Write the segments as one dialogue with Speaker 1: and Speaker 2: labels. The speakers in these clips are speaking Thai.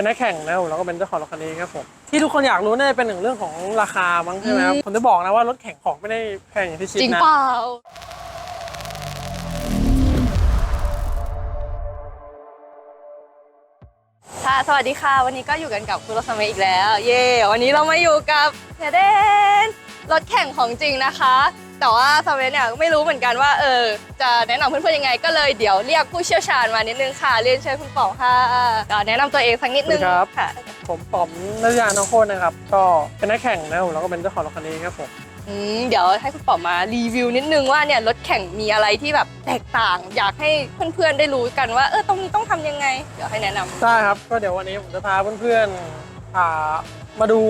Speaker 1: เป็นนักแข่งนะครับผมแล้วก็เป็นเจ้าของรถคันนี้ครับผมที่ทุกคนอยากรู้น่าจะเป็นหนึ่งเรื่องของราคามั้งใช่ไหมครับผมจะบอกนะว่ารถแข่งของไม่ได้แพงอย่างที่คิด
Speaker 2: จริง
Speaker 1: นะ
Speaker 2: เปล่า ค่ะ สวัสดีค่ะ วันนี้ก็อยู่กันกับคุณรสมัยอีกแล้ว เย่วันนี้เรามาอยู่กับเนเดนรถแข่งของจริงนะคะ แต่ว่าสมัยเนี่ยไม่รู้เหมือนกันว่าเออจะแนะนำเพื่อนๆยังไง ก็เลยเดี๋ยวเรียกผู้เชี่ยวชาญมานิดนึงค่ะเรียนเชิญคุณป๋องค่ะก็แนะนำตัวเองสักนิดนึงค่ะ
Speaker 1: ผมป๋อมนัทยาน้องโคนนะครับ ก็เป็นนักแข่งนะครับผมแล้วก็เป็นเจ้าของรถคันนี้ครับผม
Speaker 2: อืมเดี๋ยวให้คุณป๋อมมารีวิวนิดนึงว่าเนี่ยรถแข่งมีอะไรที่แบบแตกต่าง อยากให้เพื่อนๆได้รู้กันว่าเออตรงนี้ต้องทำยังไง เดี๋ยวให้แนะนำ
Speaker 1: ได้ครับ ก็เดี๋ยววันนี้ผมจะพาเพื่อนๆอ่ามาดู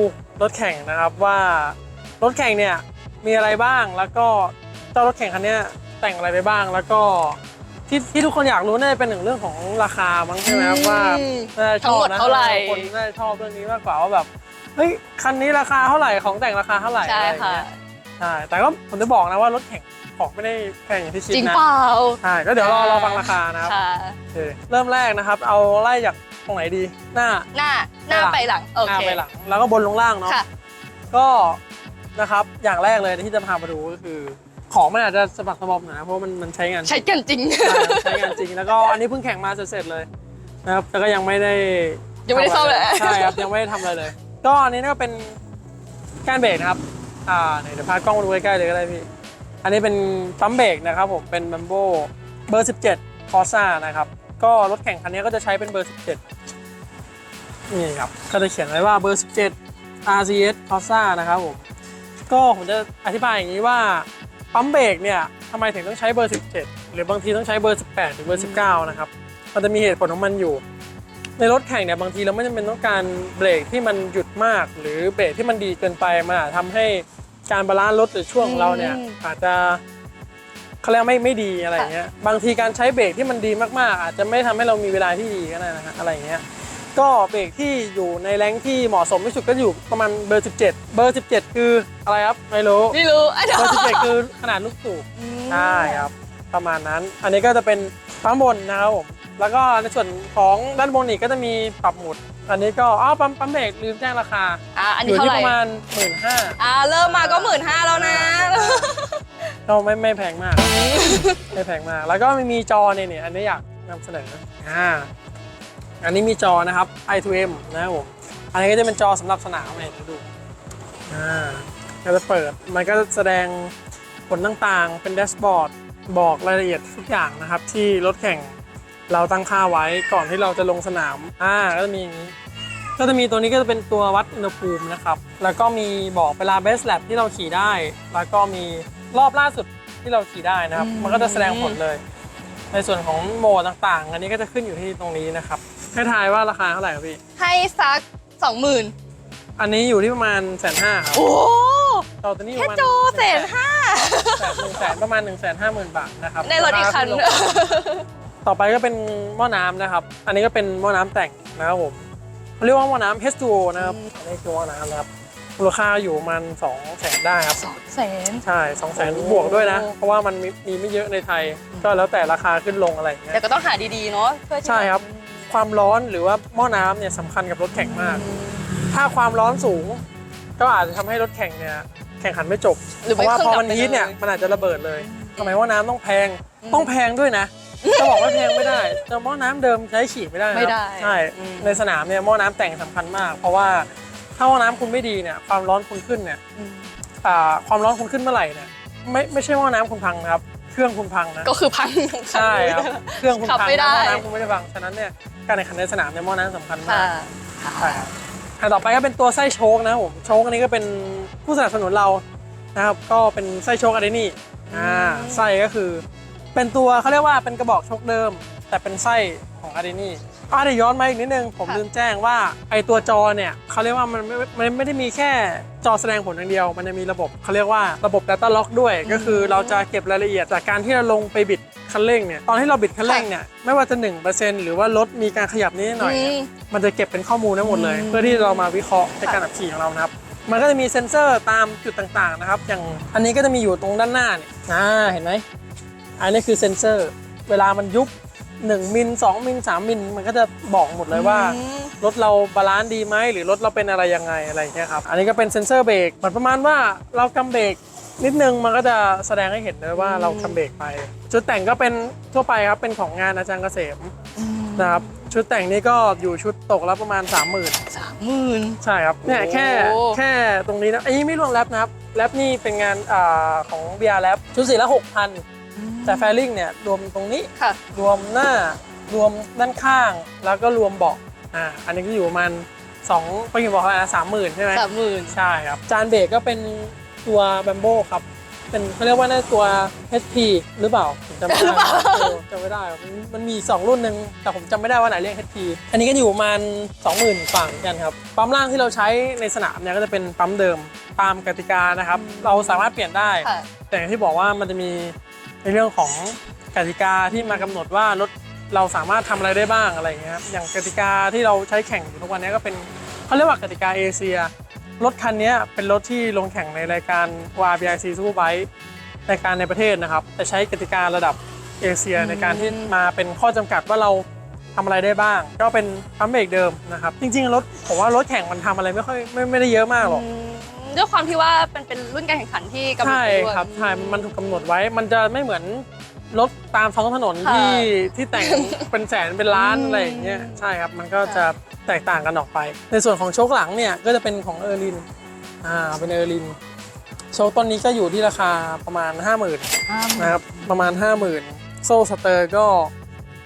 Speaker 1: รถแข่งนะครับว่ารถแข่งเนี่ย มีอะไรบ้างแล้วก็เจ้ารถแข่งคันเนี้ยแต่งอะไรไปบ้างแล้วก็ที่ที่ทุกคนอยากรู้น่าจะเป็นหนึ่งเรื่องของราคามั้งใช่ไหมครับ
Speaker 2: อืม
Speaker 1: ว่าน่าจะชอบ
Speaker 2: ทั้งหมด
Speaker 1: นะ
Speaker 2: เท่าไหร่
Speaker 1: คนน่าจะชอบเรื่องนี้มากกว่าว่าแบบเฮ้ยคันนี้ราคาเท่าไหร่ของแต่งราคาเท่าไหร่
Speaker 2: ใช่
Speaker 1: อะไรอย่าง
Speaker 2: ค่ะ
Speaker 1: เงี้ยใช่แต่ก็ผมจะบอกนะว่ารถแข่งของไม่ได้แพงอย่างที่คิด
Speaker 2: จริง
Speaker 1: นะ
Speaker 2: เปล่า
Speaker 1: ใช่ก็เดี๋ยวรอรอฟังราคานะครับ
Speaker 2: ค่ะ
Speaker 1: โอเคเริ่มแรกนะครับ เอาไล่จากตรงไหนดีหน้า
Speaker 2: หน้าหน้า
Speaker 1: ไป
Speaker 2: ไป
Speaker 1: ห
Speaker 2: ห
Speaker 1: ลั
Speaker 2: ลั
Speaker 1: ง
Speaker 2: งโอ
Speaker 1: หน้า
Speaker 2: เค
Speaker 1: ไปหลังแล้วก็บนลงล่างเนาะ
Speaker 2: ค่ะ
Speaker 1: ก็ นะครับ อย่างแรกเลยที่จะพามาดูก็คือ ของมันอาจจะสะบักสะบอมหน่อยนะเพราะมันมันใช้งาน
Speaker 2: ใช้กันจริง
Speaker 1: ใช่ใช้งานจริง แล้วก็อันนี้เพิ่งแข่งมาเสร็จๆเลยนะครับแต่ก็ยังไม่ได้
Speaker 2: ยังไม่ได้ซ่อมเลย
Speaker 1: ใช่ครับยังไม่ได้ทำอะไรเลย ก็อันนี้ก็เป็นการเบรกนะครับอ่าเดี๋ยวพากล้องมาดูใกล้ๆเลยก็ได้พี่อันนี้เป็นปั๊มเบรกนะครับผมเป็นบัมโบเบอร์ 17 c o r s a นะครับ ก็รถแข่งคันนี้ก็จะใช้เป็นเบอร์ 17 นี่ครับ ก็จะเขียนไว้ว่าเบอร์ 17 RCS c o r s a นะครับผม ก็ผมจะอธิบายอย่างนี้ว่าปั๊มเบรกเนี่ยทำไมถึงต้องใช้เบอร์ 17 หรือบางทีต้องใช้เบอร์ 18 หรือเบอร์ 19 นะครับ มันจะมีเหตุผลของมันอยู่ ในรถแข่งเนี่ยบางทีเราไม่จำเป็นต้องการเบรกที่มันหยุดมาก หรือเบรกที่มันดีเกินไปมันอาจทำให้การบาลานซ์รถหรือช่วงของเราเนี่ย
Speaker 2: อา
Speaker 1: จจะเขาเรียกไม่ไม่ดีอะไรเงี้ย บางทีการใช้เบรกที่มันดีมากๆ อาจจะไม่ทำให้เรามีเวลาที่ดีก็ได้นะฮะอะไรเงี้ย ก็เบรกที่อยู่ในแรงค์ที่เหมาะสมที่สุดก็อยู่ประมาณเบอร์ 17 เบอร์ 17 คืออะไรครับไม่รู้
Speaker 2: ไม่รู้อะเดี๋ยว
Speaker 1: เบอร์17 คือขนาดลูกสูบใช่ครับประมาณนั้น อันนี้ก็จะเป็นปั๊มบนนะครับผมแล้วก็ในส่วนของด้านบนอีกก็จะมีปรับหมุด อันนี้ก็อ้าวปั๊มปั๊มเบรกลืมแจ้งราคา
Speaker 2: อะอัน
Speaker 1: อ
Speaker 2: นี้
Speaker 1: ยู่
Speaker 2: เท่า
Speaker 1: ที่
Speaker 2: ไห
Speaker 1: ป
Speaker 2: ร่
Speaker 1: ระมาณหมื่นห้า
Speaker 2: อะเริ่มมาก็หมื่นห้าแล้วนะ
Speaker 1: ก็ไม่ไม่แพงมากไม่แพงมาก แล้วก็มีมีจอเนี่ยเนี่ยอันนี้อยากนำเสนออ่า อันนี้มีจอนะครับ i2m นะครับผมอันนี้ก็จะเป็นจอสำหรับสนามเนี่ยเดี๋ยวดูอ่าก็จะเปิดมันก็แสดงผลต่างๆ เป็นแดชบอร์ดบอกรายละเอียดทุกอย่างนะครับ ที่รถแข่งเราตั้งค่าไว้ก่อนที่เราจะลงสนามอ่าก็จะมีอย่างนี้ก็จะมีตัวนี้ก็จะเป็นตัววัดอุณหภูมินะครับ แล้วก็มีบอกเวลาเบสแลบที่เราขี่ได้ แล้วก็มีรอบล่าสุดที่เราขี่ได้นะครับ
Speaker 2: อืม
Speaker 1: มันก็จะแสดงผลเลย ในส่วนของโหมดต่างๆ อันนี้ก็จะขึ้นอยู่ที่ตรงนี้นะครับ ให้ทายว่าราคาเท่าไหร่ครับพี่
Speaker 2: ให้สักสองหมื่น
Speaker 1: อันนี้อยู่ที่ประมาณแสนห้าครับ
Speaker 2: โอ้
Speaker 1: จอตัวนี้ป
Speaker 2: แค่
Speaker 1: ระมาณ
Speaker 2: โจแสนห้า
Speaker 1: แสนหนึ่งแสนประมาณ1นึ่งแสนห้าหมื่นบาทนะครับ
Speaker 2: ในรถอีกคันาา
Speaker 1: ขึ้ลงต่อไปก็เป็นหม้อน้ำนะครับ อันนี้ก็เป็นหม้อน้ำแต่งนะครับผมเขาเรียกว่าหม้อน้ำ H2O นะครับอันนี้คือหม้อน้ำนะครับมูลค่าอยู่ประมาณ2 0 0แสนได้ครับ
Speaker 2: สองแสน
Speaker 1: ใช่2 0 0แสน
Speaker 2: โอ้
Speaker 1: บวกด้วยนะ เพราะว่ามันมีมีไม่เยอะในไทย ก็แล้วแต่ราคาขึ้นลงอะไรอย่างเงี้ย
Speaker 2: แต่ก็ต้องหาดีๆเนาะเพื่อที่
Speaker 1: ใช่ครับ ความร้อนหรือว่าหม้อน้ำเนี่ยสำคัญกับรถแข่งมาก ถ้าความร้อนสูง ก็อาจจะทำให้รถแข่งเนี่ยแข่งขันไม่จบ
Speaker 2: หรือ
Speaker 1: เพ
Speaker 2: ไม่
Speaker 1: ราะว่า
Speaker 2: เครื่
Speaker 1: พ
Speaker 2: อง
Speaker 1: อ
Speaker 2: ดับ
Speaker 1: มัน
Speaker 2: ไป
Speaker 1: ฮีทเนี่ย
Speaker 2: ล
Speaker 1: มันอาจจะระเบิดเลยทำไมว่าน้ำต้องแพง
Speaker 2: อืม
Speaker 1: ต้องแพงด้วยนะ จะบอกว่าแพงไม่ได้แต่หม้อน้ำเดิมใช้ฉีดไม่ได้นะ
Speaker 2: ไม่ได้
Speaker 1: ใช่
Speaker 2: อืม
Speaker 1: ในสนามเนี่ยหม้อน้ำแต่งสำคัญมาก เพราะว่าถ้าหม้อน้ำคุณไม่ดีเนี่ยความร้อนคุณขึ้นเนี่ย
Speaker 2: อืม
Speaker 1: อ่าความร้อนคุณขึ้นเมื่อไหร่เนี่ยไม่ไม่ใช่หม้อน้ำคุณพังนะครับ เครื่องคุณพังนะ
Speaker 2: ก็คือพังทั้งคัน
Speaker 1: ใช่ครับเครื่องคุณ
Speaker 2: ขับ
Speaker 1: พัง
Speaker 2: ไม่ได้
Speaker 1: นะหม้อน้ำคุณไม่ได้พังฉะนั้นเนี่ย การแข่งขันในสนามเนี่ยหม้อน้ำสำคัญมา
Speaker 2: ค่ะ
Speaker 1: กใช่ครับอันต่อไปก็เป็นตัวไส้โชคนะครับผมโชคอันนี้ก็เป็นผู้สนับสนุนเรานะครับก็เป็นไส้โชคอะเดนี่อ่า
Speaker 2: อืม
Speaker 1: ไส้ก็คือ เป็นตัวเขาเรียกว่าเป็นกระบอกโชคเดิม แต่เป็นไส้ของอะเดนี่อ่าเดี๋ยวย้อนมาอีกนิดนึงผมลืมแจ้งว่าไอตัวจอเนี่ยเขาเรียกว่ามันไม่มันไม่ได้มีแค่จอแสดงผลอย่างเดียว มันจะมีระบบเขาเรียกว่าระบบ Data Lock ด้วย ก็คือเราจะเก็บรายละเอียดจากการที่เราลงไปบิด คันเร่งเนี่ยตอนที่เราบิดคันเร่งเนี่ยไม่ว่าจะ 1%หรือว่ารถมีการขยับนิดหน่อยเนี่ย
Speaker 2: อืม
Speaker 1: มันจะเก็บเป็นข้อมูลทั้งหมดเลย
Speaker 2: อืม
Speaker 1: เพื่อที่เรามาวิเคราะห์ในการขับขี่ของเรานะครับมันก็จะมีเซ็นเซอร์ตามจุดต่างๆนะครับ อย่างอันนี้ก็จะมีอยู่ตรงด้านหน้าเนี่ยอ่าเห็นไหมอันนี้คือเซ็นเซอร์ เวลามันยุบ1มิล2มิล3มิลมันก็จะบอกหมดเลยว่า
Speaker 2: อืม
Speaker 1: รถเราบาลานซ์ดีไหมหรือรถเราเป็นอะไรยังไงอะไรอย่างเงี้ยครับอันนี้ก็เป็นเซ็นเซอร์เบรกเหมือนประมาณว่าเรากำเบรก นิดนึงมันก็จะแสดงให้เห็นเลยว่าเรากำเบรกไป ชุดแต่งก็เป็นทั่วไปครับเป็นของงานอาจารย์เกษมนะครับชุดแต่งนี้ก็อยู่ชุดตกแล้วประมาณ 30,000
Speaker 2: สามหมื่น
Speaker 1: ใช่ครับเนี่ยแค่
Speaker 2: โอ้
Speaker 1: แค่ตรงนี้นะอันนี้ไม่รวมแรปนะครับแรปนี่เป็นงานอ่าของ BR แรปชุดสีละ6,000 แต่แฟลิงเนี่ยรวมตรงนี้
Speaker 2: ค่ะ
Speaker 1: รวมหน้ารวมด้านข้างแล้วก็รวมเบาะอ่าอันนี้ก็อยู่ประมาณ2ไปกี่บอกอะไรนะสามหมื่นใช่ไหม
Speaker 2: สามหมื่น
Speaker 1: ใช่ครับ จานเบรกก็เป็น ตัวแบมโบครับ เป็นเขาเรียกว่าน่าจะตัว HP หรือเปล่าผมจำไม่ได้เออจำไม่ได้มันมันมี 2 รุ่นหนึ่งแต่ผมจำไม่ได้ว่าไหนเรียก HP อันนี้ก็อยู่ประมาณ20,000ฝั่งกันครับ ปั๊มล่างที่เราใช้ในสนามเนี่ยก็จะเป็นปั๊มเดิมตามกติกานะครับ เราสามารถเปลี่ยนได้
Speaker 2: ค่ะ
Speaker 1: แต่อย่างที่บอกว่ามันจะมีในเรื่องของกติกาที่มากำหนดว่ารถเราสามารถทำอะไรได้บ้างอะไรอย่างเงี้ยครับอย่างกติกาที่เราใช้แข่งอยู่ทุกวันนี้ก็เป็นเขาเรียกว่ากติกาเอเชีย รถคันนี้เป็นรถที่ลงแข่งในรายการ YBIC Superbike รายการในประเทศนะครับ แต่ใช้กติการะดับเอเชีย
Speaker 2: อืม
Speaker 1: ในการที่มาเป็นข้อจำกัดว่าเราทำอะไรได้บ้าง ก็เป็นปั๊มเบรกเดิมนะครับ จริงๆรถผมว่ารถแข่งมันทำอะไรไม่ค่อยไม่ไม่ได้เยอะมากหรอก
Speaker 2: อืมด้วยความที่ว่าเป็นเป็นรุ่นการแข่งขันที่กำหนด
Speaker 1: ใช่
Speaker 2: ไว้ด้วย
Speaker 1: ครับใช่มันถูกกำหนดไว้ มันจะไม่เหมือน รถตามท้องถนน
Speaker 2: ค่ะ
Speaker 1: ที่ที่แต่งเป็นแสนเป็นล้าน
Speaker 2: อืม
Speaker 1: อะไรอย่างเงี้ยใช่ครับมันก็
Speaker 2: ค่ะ
Speaker 1: จะแตกต่างกันออกไป ในส่วนของโชคหลังเนี่ยก็จะเป็นของเออร์ลินอ่าเป็นเออร์ลินโชคต้นนี้ก็อยู่ที่ราคาประมาณ 50,000
Speaker 2: อ่า
Speaker 1: นะครับประมาณ 50,000 โซ่สเตอร์ก็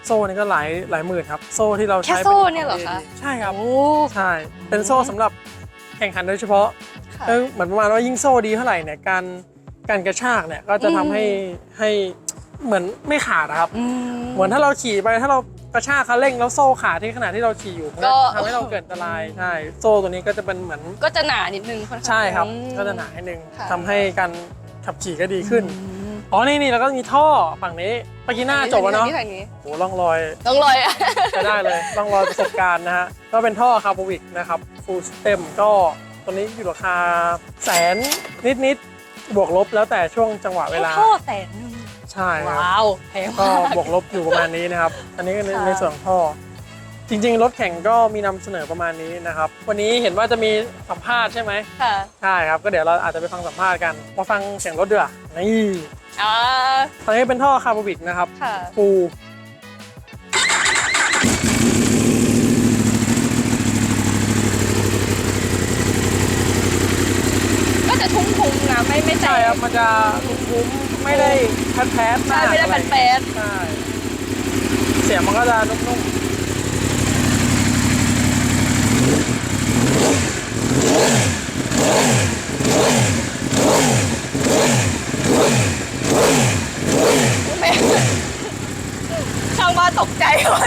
Speaker 1: โซ่นี่ก็หลายหลายหมื่นครับโซ่ที่เรา
Speaker 2: แค่
Speaker 1: ใช้
Speaker 2: โซ่
Speaker 1: ป็
Speaker 2: เนี่ยเหรอคะ
Speaker 1: ใช่ครับ
Speaker 2: โอ้
Speaker 1: ใช่ เป็นโซ่สำหรับแข่งขันโดยเฉพาะ
Speaker 2: ค่ะ
Speaker 1: เออเหมือนประมาณว่ายิ่งโซ่ดีเท่าไหร่เนี่ย การการกระชากเนี่ยก็จะทำให้ให้ เหมือนไม่ขาดนะครับ
Speaker 2: อืม
Speaker 1: เหมือนถ้าเราขี่ไปถ้าเรากระชากคันเร่งแล้วโซ่ขาดที่ขณะที่เราขี่อยู่มัน
Speaker 2: ก็
Speaker 1: ทำให้เราเกิดอันตรายใช่โซ่ตัวนี้ก็จะเป็นเหมือน
Speaker 2: ก็จะหนานิดนึงค่อนข้าง
Speaker 1: ใช่ครับ
Speaker 2: อืม
Speaker 1: ก็จะหนาให้นึง
Speaker 2: ค่ะ
Speaker 1: ทำให้การขับขี่ก็ดีขึ้น
Speaker 2: อืม
Speaker 1: อ๋อนี่นี่แล้วก็มีท่อฝั่งนี้ปากีหน้าจบแล้วเนาะ
Speaker 2: ทางนี้
Speaker 1: โอ้ร่องรอย
Speaker 2: ต้องลอยอะ
Speaker 1: ใช้ได้เลยร่องรอยประสบการณ์นะฮะก็เป็นท่อคาร์บวิกนะครับฟูลสเต็มก็ตัวนี้อยู่ราคาแสนนิดๆบวกลบแล้วแต่ช่วงจังหวะเวลา
Speaker 2: แค่ท่อแสนหนึ่ง
Speaker 1: ใช่ครับ
Speaker 2: ว้าวแพง
Speaker 1: ก็
Speaker 2: มาก
Speaker 1: บวกลบอยู่ประมาณนี้นะครับ อันนี้ก็ใน
Speaker 2: ค่ะ
Speaker 1: ในส่วนของท่อ จริงๆ รถแข่งก็มีนำเสนอประมาณนี้นะครับ วันนี้เห็นว่าจะมีสัมภาษณ์ใช่ไหม
Speaker 2: ค่ะ
Speaker 1: ใช่ครับ ก็เดี๋ยวเราอาจจะไปฟังสัมภาษณ์กันมาฟังเสียงรถด้วยนี่
Speaker 2: อ่า
Speaker 1: ตอนนี้เป็นท่อคาร์บวิกนะครับ
Speaker 2: ค่ะ
Speaker 1: ฟู
Speaker 2: จะทุ่มๆนะไม่ไม่แต
Speaker 1: ใช่
Speaker 2: ก
Speaker 1: ครับมันจะคุ้มๆไม่ได้แพทแพท
Speaker 2: ใช่ไม่ได้แปนแปน
Speaker 1: ใช่เสียงมันก็จะนุ่มๆ
Speaker 2: แม่ช่างบ้านตกใจว่า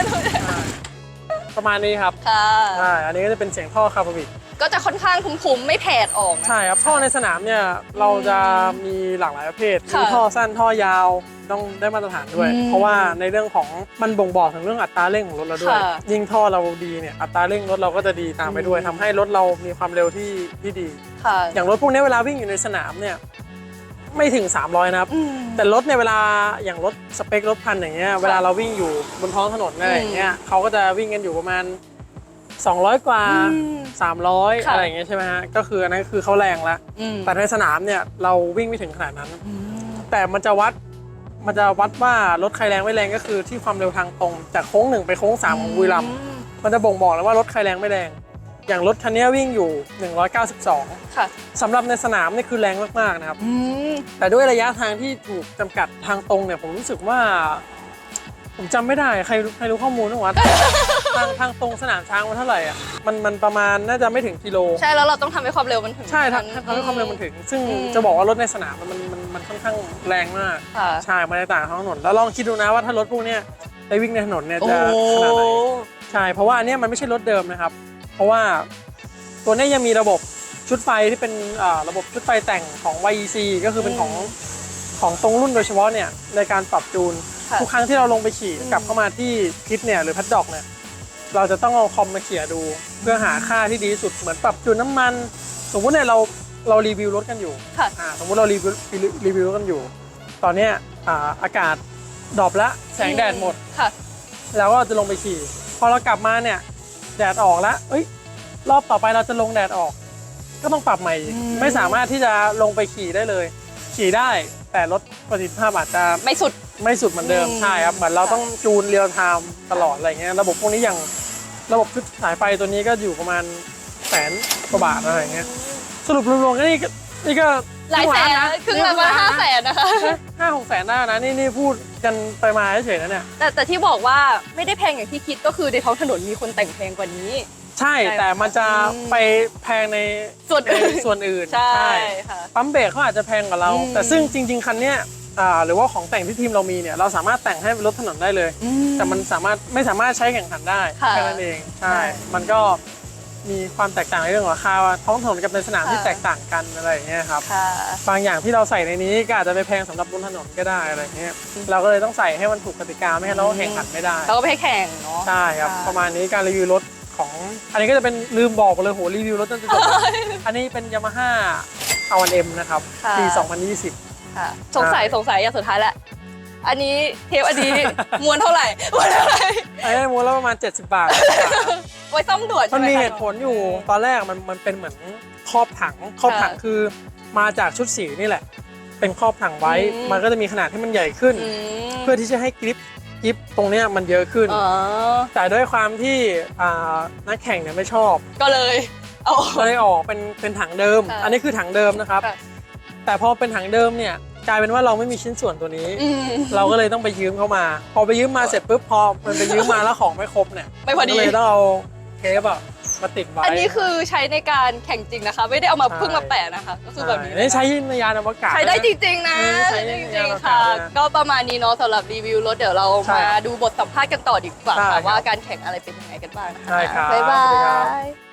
Speaker 1: ประมาณนี้ครับ
Speaker 2: ค่ะ
Speaker 1: ใช่อันนี้ก็จะเป็นเสียงท่อคาร์บวิก
Speaker 2: ก็จะค่อนข้างคุ้มๆไม่แผดออกนะ
Speaker 1: ใช่ครับท่อในสนามเนี่ยเราจะมีหลากหลายประเภท
Speaker 2: ค่ะ
Speaker 1: มีท่อสั้นท่อยาวต้องได้มาตรฐานด้วย
Speaker 2: อืม
Speaker 1: เพราะว่าในเรื่องของมันบ่งบอกถึงเรื่องอัตราเร่งของรถเราด้วย
Speaker 2: ค่ะ
Speaker 1: ยิ่งท่อเราดีเนี่ยอัตราเร่งรถเราก็จะดีตามไปด้วย
Speaker 2: อืม
Speaker 1: ทำให้รถเรามีความเร็วที่ที่ดี
Speaker 2: ค่ะ
Speaker 1: อย่างรถพวกนี้เวลาวิ่งอยู่ในสนามเนี่ยไม่ถึง 300 นะครับ
Speaker 2: อืม
Speaker 1: แต่รถในยเวลาอย่างรถสเปครถพันอย่างเงี้ยเวลาเราวิ่งอยู่บนท้องถนนอะไรอย่างเงี้ยเขาก็จะวิ่งกันอยู่ประมาณ 200 กว่า
Speaker 2: อืม
Speaker 1: 300
Speaker 2: ค่ะ
Speaker 1: อะไรอย่างเงี้ยใช่ไหมฮะ ก็คืออันนั้นคือเขาแรงแล้ว
Speaker 2: อืม
Speaker 1: แต่ในสนามเนี่ยเราวิ่งไม่ถึงขนาดนั้น
Speaker 2: อืม
Speaker 1: แต่มันจะวัด มันจะวัดว่ารถใครแรงไม่แรงก็คือที่ความเร็วทางตรง จากโค้งหนึ่งไปโค้งสามของบุรีรัมย์มันจะบ่งบอกเลยว่ารถใครแรงไม่แรง อย่างรถคันนี้วิ่งอยู่ 192
Speaker 2: ค่ะ
Speaker 1: สำหรับในสนามนี่คือแรงมากๆนะครับ
Speaker 2: อืม
Speaker 1: แต่ด้วยระยะทางที่ถูกจำกัดทางตรงเนี่ยผมรู้สึกว่า ผมจำไม่ได้ใครใครรู้ข้อมูลบ้างวะทางทางตรงสนามช้างมันเท่าไหร่อะมันมันประมาณน่าจะไม่ถึงกิโล
Speaker 2: ใช่แล้วเราต้องทำให้ความเร็วมันถึง
Speaker 1: ใช่ทำทำให้ความเร็วมันถึง ซึ่ง
Speaker 2: อืม
Speaker 1: จะบอกว่ารถในสนามมันมันมันมันค่อนข้างแรงมาก
Speaker 2: ค่ะ
Speaker 1: ใช่มันจะต่างกับท้องถนนแล้วลองคิดดูนะว่าถ้ารถพวกเนี้ยไปวิ่งในถนนเนี่ย
Speaker 2: โอ้
Speaker 1: จะขนาดไหนใช่เพราะว่าอันเนี้ยมันไม่ใช่รถเดิมนะครับ เพราะว่าตัวเนี้ยยังมีระบบชุดไฟที่เป็นอ่าระบบชุดไฟแต่งของ YEC ก็คือเป็นของของตรงรุ่นโดยเฉพาะเนี่ยในการปรับจูน
Speaker 2: ค่ะ
Speaker 1: ทุกครั้งที่เราลงไปขี่
Speaker 2: อืม
Speaker 1: กลับเข้ามาที่พิทเนี่ยหรือพัดดอกเนี่ยเราจะต้องเอาคอมมาเขี่ยดู เพื่อหาค่าที่ดีที่สุดเหมือนปรับจูนน้ำมัน สมมุติเนี่ยเราเรารีวิวรถกันอยู่
Speaker 2: ค่ะ
Speaker 1: อ่าสมมุติเรารีวิวรีวิวรถกันอยู่ ตอนเนี้ยอ่าอากาศดรอปละแสงแดดหมด
Speaker 2: ค่ะ
Speaker 1: ไแล้วก็จะลงไปขี่พอเรากลับมาเนี่ยแดดออกแล้วเอ้ย รอบต่อไปเราจะลงแดดออก ก็ต้องปรับใหม่อีก
Speaker 2: อืม
Speaker 1: ไม่สามารถที่จะลงไปขี่ได้เลย ขี่ได้แต่ลดประสิทธิภาพอาจจะ
Speaker 2: ไม่สุด
Speaker 1: ไม่สุดเหมือนเดิม
Speaker 2: อืม
Speaker 1: ใช่ครับ เหมือนเราต้องจูนเรียลไทม์ตลอดอะไรเงี้ย ระบบพวกนี้อย่างระบบชุดสายไฟตัวนี้ก็อยู่ประมาณแสนกว่าบาทอะไรเงี้ย สรุปรวมๆก็นี่ก็นี่ก็
Speaker 2: หลายแสน
Speaker 1: นะ
Speaker 2: ครึ่งละมาห้าแสนนะคะ
Speaker 1: ห้าหกแสนได้นะนี่นี่พูดกันไปมาเฉยๆนะเนี่ย
Speaker 2: แต่แต่ที่บอกว่าไม่ได้แพงอย่างที่คิดก็คือในท้องถนนมีคนแต่งแพงกว่านี้
Speaker 1: ใช่แต่มันจะ
Speaker 2: อืม
Speaker 1: ไปแพงใน
Speaker 2: ส่วนอื่น
Speaker 1: ในส่วนอื่น
Speaker 2: ใช่ค่ะ
Speaker 1: ปั๊มเบรกเขาอาจจะแพงกว่าเรา
Speaker 2: อืม
Speaker 1: แต่ซึ่งจริง ๆคันเนี้ย อ่าหรือว่าของแต่งที่ทีมเรามีเนี่ยเราสามารถแต่งให้รถถนนได้เลยแต่มันสามารถไม่สามารถใช้แข่งขันได้
Speaker 2: ค่ะ
Speaker 1: แค่นั้นเองใช่
Speaker 2: ใช่
Speaker 1: มันก็มีความแตกต่างในเรื่องของราคาว่าท้องถนนกับในสนาม
Speaker 2: ค่ะ
Speaker 1: ที่แตกต่างกันอะไรอย่างเงี้ยครับ
Speaker 2: ค่ะ
Speaker 1: บางอย่างที่เราใส่ในนี้ก็อาจจะไปแพงสำหรับบนถนนก็ได้อะไรเงี้ยเราก็เลยต้องใส่ให้มันถูกกติกาไม่ให้เราแข่งขันไม่ได้
Speaker 2: เราก็ไม่ให้แข่งเนาะ
Speaker 1: ใช่ครับ
Speaker 2: ค่ะ
Speaker 1: ประมาณนี้การรีวิวรถของ อันนี้ก็จะเป็นลืมบอกไปเลยโหรีวิวรถตั้งแต่จบอันนี้เป็น Yamaha R1M นะครับ
Speaker 2: ค่ะ
Speaker 1: ปี 2020
Speaker 2: ค่ะสงสัยสงสัยอย่างสุดท้ายแล้วอันนี้เทปอันนี้ มวนเท่าไหร่มวนเท่าไหร่
Speaker 1: ไอ้มูลแล้วประมาณ 70 บาท
Speaker 2: ไว้ซ่อมด่วน
Speaker 1: มั
Speaker 2: ใช่
Speaker 1: น
Speaker 2: ไหม
Speaker 1: มี
Speaker 2: คะ
Speaker 1: เหตุผลอยู่ตอนแรกมันมันเป็นเหมือนครอบถังครอบถัง
Speaker 2: ค่ะ
Speaker 1: คือมาจากชุดสีนี่แหละ เป็นครอบถังไว้
Speaker 2: อืม
Speaker 1: มันก็จะมีขนาดที่มันใหญ่ขึ้น
Speaker 2: อืม
Speaker 1: เพื่อที่จะให้กริปกริปตรงเนี้ยมันเยอะขึ้น
Speaker 2: อ๋อ
Speaker 1: แต่ด้วยความที่อ่านักแข่งเนี่ยไม่ชอบ
Speaker 2: ก็เลยเอาออก
Speaker 1: ก็เลยออกเป็นเป็นถังเดิม
Speaker 2: ค่ะ
Speaker 1: อันนี้คือถังเดิมนะครับ
Speaker 2: ค่ะ
Speaker 1: แต่พอเป็นถังเดิมเนี่ยกลายเป็นว่าเราไม่มีชิ้นส่วนตัวนี้
Speaker 2: อืม
Speaker 1: เราก็เลยต้องไปยืมเข้ามา พอไปยืมมาเสร็จปุ๊บพอมันไปยืมมาแล้วของไม่ครบเนี่ย
Speaker 2: ไม่พอดี
Speaker 1: ก็เลยต้องเอาเทปอะมาติดไว้
Speaker 2: อันนี้คือใช้ในการแข่งจริงนะคะ ไม่ได้เอามา
Speaker 1: ใช่
Speaker 2: เพิ่งมาแปะนะคะ ก็คือแบบนี้
Speaker 1: ใช่นี่ใช้ในยานอวกาศ
Speaker 2: ใช้ได้จริงๆนะ
Speaker 1: เออใช้
Speaker 2: ใช้
Speaker 1: ได้
Speaker 2: ได้
Speaker 1: จ
Speaker 2: จ
Speaker 1: ริงๆ
Speaker 2: ริงๆค่ะ
Speaker 1: ครับ
Speaker 2: ก็ประมาณนี้เนาะสำหรับรีวิวรถเดี๋ยวเรา
Speaker 1: ใช่
Speaker 2: มาดูบทสัมภาษณ์กันต่อดีกว่า
Speaker 1: ใช่ครั
Speaker 2: ค่ะ
Speaker 1: บ
Speaker 2: ว่าการแข่งอะไรเป็นยังไงกันบ้างนะคะ
Speaker 1: ใช่ครับ
Speaker 2: บ๊ายบา
Speaker 1: สวัสดีครับ
Speaker 2: ย